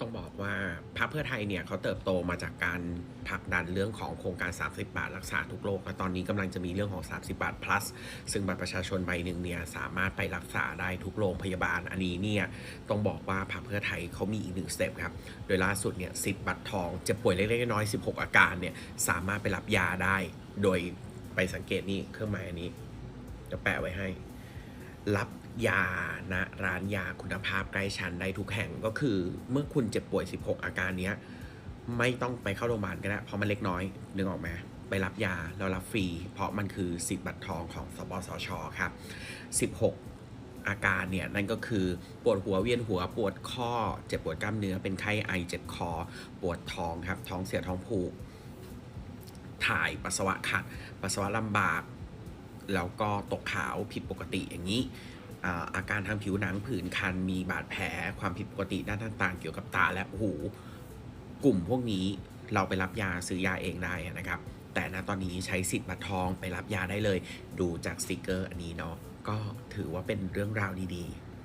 ต้องบอกว่าพรรคเพื่อไทยเนี่ยเขาเติบโตมาจากการผลักดันเรื่องของโครงการ 30 บาท รักษาทุกโรคและตอนนี้กำลังจะมีเรื่องของ 30 บาท plus ซึ่งบัตรประชาชนใบหนึ่งเนี่ยสามารถไปรักษาได้ทุกโรงพยาบาลอันนี้เนี่ยต้องบอกว่าพรรคเพื่อไทยเขามีอีกหนึ่งสเต็ปครับ โดยล่าสุดเนี่ยสิทธิ์บัตรทองเจะป่วยเล็กๆน้อยๆ16 อาการเนี่ยสามารถไปรับยาได้ โดยไปสังเกตนี่เครื่องหมายอันนี้จะแปะไว้ให้ รับ ยาณร้านยาคุณภาพใกล้ชั้นได้ทุกแห่งก็คือ เมื่อคุณเจ็บป่วย 16 อาการเนี้ยไม่ต้องไปเข้าโรงพยาบาลก็ได้เพราะมันเล็กน้อยนึกออกไหมไปรับยาแล้วรับฟรี เพราะมันคือสิทธิ์บัตรทองของสปสชครับ 16 อาการเนี่ยนั่นก็คือปวดหัวเวียนหัวปวดข้อ เจ็บปวดกล้ามเนื้อเป็นไข้ไอเจ็บคอ ปวดท้องครับ ท้องเสียท้องผูก ถ่ายปัสสาวะขัด ปัสสาวะลำบาก แล้วก็ตกขาวผิดปกติอย่างนี้ อาการทางผิวหนังผื่นคัน มีบาดแผลความผิดปกติด้านต่างๆ เกี่ยวกับตาและหู กลุ่มพวกนี้เราไปรับยาซื้อยาเองได้นะครับ แต่ณตอนนี้ใช้สิทธิ์บัตรทองไปรับยาได้เลย ดูจากสติกเกอร์อันนี้เนาะก็ถือว่าเป็นเรื่องราวดีๆ